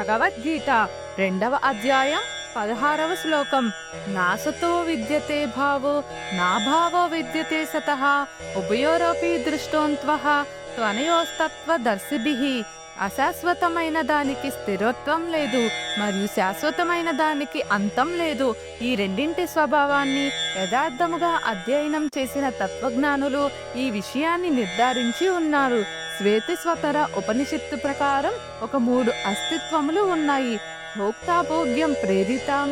భగవద్గీత రెండవ అధ్యాయం పదహారవ శ్లోకం. నాసతో విద్యతే భావో నా భావో విద్యతే సతః ఉభయోరపి దృష్టోన్త్వః త్వనయోస్తత్వదర్శిభిః. అశాశ్వతమైన దానికి స్థిరత్వం లేదు మరియు శాశ్వతమైన దానికి అంతం లేదు. ఈ రెండింటి స్వభావాన్ని యథార్థముగా అధ్యయనం చేసిన తత్వజ్ఞానులు ఈ విషయాన్ని నిర్ధారించి ఉన్నారు. శ్వేతస్వతర ఉపనిషత్తు ప్రకారం ఒక మూడు అస్తిత్వములు ఉన్నాయి. భోక్తాభోగ్యం ప్రేరితాం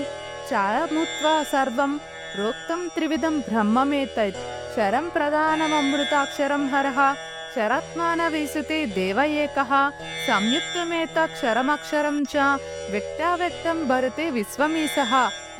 చారముత్వ సర్వం ప్రోక్తం త్రివిధం బ్రహ్మమేతత్ శరం ప్రధానమృతాక్షరం హరః శరత్మాన వీసుతే దేవ ఏకః సంయుక్తమేతక్షరమక్షరం చ వ్యక్తావ్యక్తం భరతే విశ్వమీసః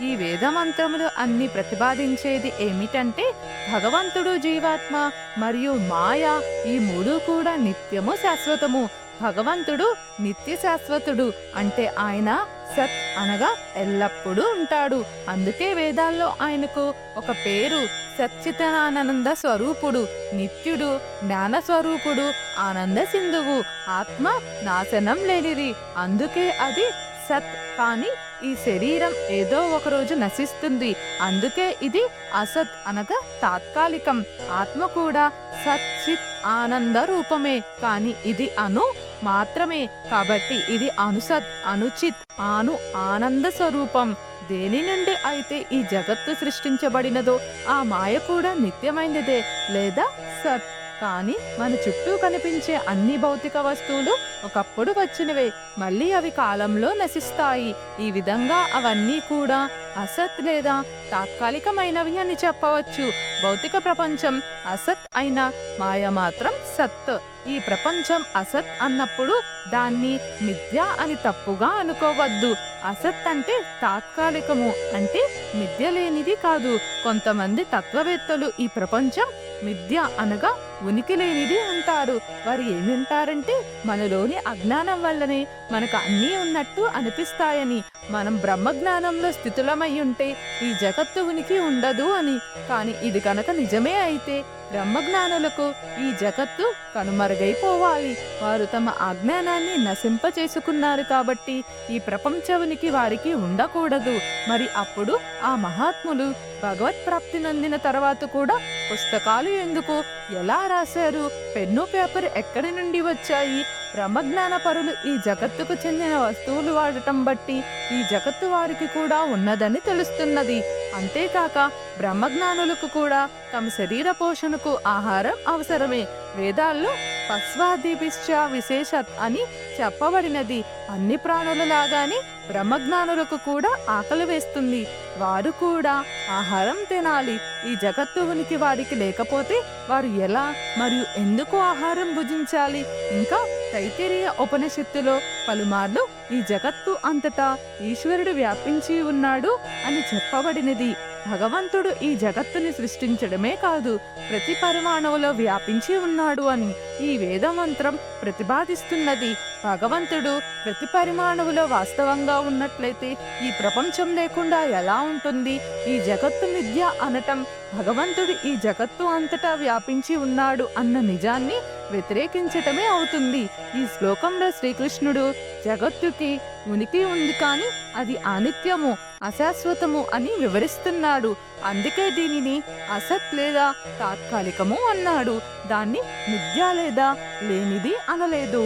ఈ వేదమంత్రములు అన్ని ప్రతిపాదించేది ఏమిటంటే భగవంతుడు జీవాత్మ మరియు మాయ ఈ మూడు కూడా నిత్యము శాశ్వతము. భగవంతుడు నిత్య శాశ్వతుడు అంటే ఆయన సత్ అనగా ఎల్లప్పుడూ ఉంటాడు. అందుకే వేదాల్లో ఆయనకు ఒక పేరు సచ్చితనానంద స్వరూపుడు నిత్యుడు జ్ఞాన స్వరూపుడు ఆనంద సింధువు ఆత్మ నాశనం లేనిది. అందుకే అది సత్ కానీ ఈ శరీరం ఏదో ఒక రోజు నశిస్తుంది. అందుకే ఇది అసత్ అనగా తాత్కాలికం. ఆత్మ కూడా సత్ చిత్ ఆనంద రూపమే. కానీ ఇది అను మాత్రమే. కాబట్టి ఇది అనుసత్ అనుచిత్ ఆను ఆనంద స్వరూపం. దేని నుండి అయితే ఈ జగత్తు సృష్టించబడినదో ఆ మాయ కూడా నిత్యమైనదే లేదా సత్. కానీ మన చుట్టూ కనిపించే అన్ని భౌతిక వస్తువులు ఒకప్పుడు వచ్చినవే. మళ్ళీ అవి కాలంలో నశిస్తాయి. ఈ విధంగా అవన్నీ కూడా అసత్ లేదా తాత్కాలికమైనవి అని చెప్పవచ్చు. భౌతిక ప్రపంచం అసత్ అయిన మాయ మాత్రం సత్. ఈ ప్రపంచం అసత్ అన్నప్పుడు దాన్ని మిథ్య అని తప్పుగా అనుకోవద్దు. అసత్ అంటే తాత్కాలికము అంటే మిథ్య లేనిది కాదు. కొంతమంది తత్వవేత్తలు ఈ ప్రపంచం మిథ్య అనగా ఉనికి లేనిది అంటారు. వారు ఏమంటారంటే మనలోని అజ్ఞానం వల్లనే మనకు అన్నీ ఉన్నట్టు అనిపిస్తాయని మనం బ్రహ్మజ్ఞానంలో స్థితులమై ఉంటే ఈ జగత్తు ఉనికి ఉండదు అని. కానీ ఇది కనుక నిజమే అయితే బ్రహ్మజ్ఞానులకు ఈ జగత్తు కనుమరుగైపోవాలి. వారు తమ అజ్ఞానాన్ని నశింప చేసుకున్నారు కాబట్టి ఈ ప్రపంచ ఉనికి వారికి ఉండకూడదు. మరి అప్పుడు ఆ మహాత్ములు భగవత్ ప్రాప్తి నొందిన తర్వాత కూడా పుస్తకాలు ఎందుకు? ఎలా రాశారు. పెన్ను పేపర్ ఎక్కడి నుండి వచ్చాయి? బ్రహ్మజ్ఞాన పరులు ఈ జగత్తుకు చెందిన వస్తువులు వాడటం బట్టి ఈ జగత్తు వారికి కూడా ఉన్నదని తెలుస్తున్నది. అంతేకాక బ్రహ్మజ్ఞానులకు కూడా తమ శరీర పోషణకు ఆహారం అవసరమే. వేదాల్లో పస్వాదిపిశ్చ విశేషత్ అని చెప్పబడినది. అన్ని ప్రాణుల లాగానే బ్రహ్మజ్ఞానులకు కూడా ఆకలి వేస్తుంది. వారు కూడా ఆహారం తినాలి. ఈ జగత్తు ఉనికి వారికి లేకపోతే వారు ఎలా మరియు ఎందుకు ఆహారం భుజించాలి? ఇంకా తైతరీయ ఉపనిషత్తులో పలుమార్లు ఈ జగత్తు అంతటా ఈశ్వరుడు వ్యాపించి ఉన్నాడు అని చెప్పబడినది. భగవంతుడు ఈ జగత్తుని సృష్టించడమే కాదు ప్రతి పరమాణువులో వ్యాపించి ఉన్నాడు అని ఈ వేదమంత్రం ప్రతిపాదిస్తున్నది. భగవంతుడు ప్రతి పరిమాణువులో వాస్తవంగా ఉన్నట్లయితే ఈ ప్రపంచం లేకుండా ఎలా ఉంటుంది? ఈ జగత్తు మిథ్య అనటం భగవంతుడు ఈ జగత్తు అంతటా వ్యాపించి ఉన్నాడు అన్న నిజాన్ని వ్యతిరేకించటమే అవుతుంది. ఈ శ్లోకంలో శ్రీకృష్ణుడు జగత్తుకి ఉనికి ఉంది కానీ అది అనిత్యము. అశాశ్వతము అని వివరిస్తున్నాడు. అందుకే దీనిని అసత్ లేదా తాత్కాలికము అన్నాడు. దాన్ని మిథ్య లేదా లేనిది అనలేదు.